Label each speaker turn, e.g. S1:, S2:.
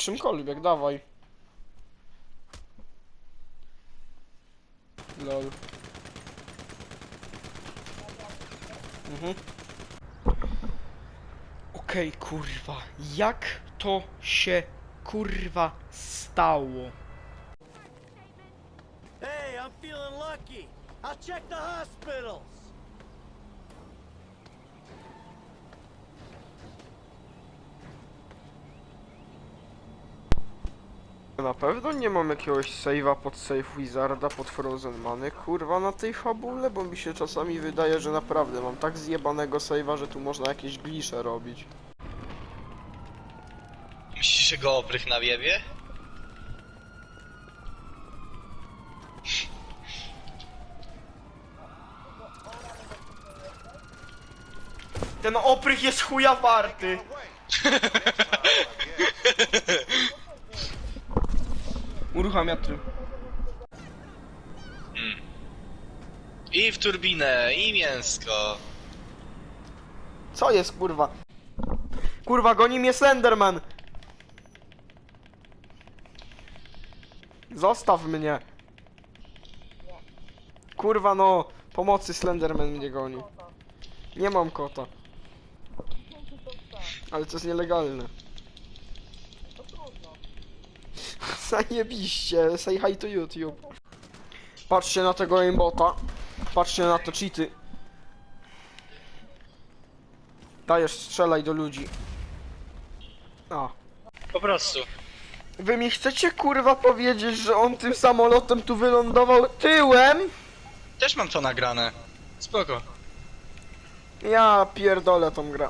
S1: czymkolwiek, dawaj. Lol. Mhm. Okej, kurwa. Jak to się kurwa stało?
S2: Hey, I'm feeling lucky. I'll check the hospitals.
S1: Na pewno nie mam jakiegoś save'a pod Save Wizarda, pod Frozen Many, kurwa, na tej fabule, bo mi się czasami wydaje, że naprawdę mam tak zjebanego save'a, że tu można jakieś glisze robić.
S3: Myślisz, że go oprych na wiebie?
S1: Ten oprych jest chuja warty! Uruchamia tryb.
S3: I w turbinę, i mięsko.
S1: Co jest kurwa? Kurwa, goni mnie Slenderman! Zostaw mnie! Kurwa no, pomocy Slenderman mnie goni. Nie mam kota. Ale to jest nielegalne. Zajebiście, say hi to YouTube. Patrzcie na tego aimbota. Patrzcie na te cheaty. Dajesz, strzelaj do ludzi. A.
S3: Po prostu.
S1: Wy mi chcecie kurwa powiedzieć, że on tym samolotem tu wylądował tyłem?
S3: Też mam to nagrane. Spoko.
S1: Ja pierdolę tą grę.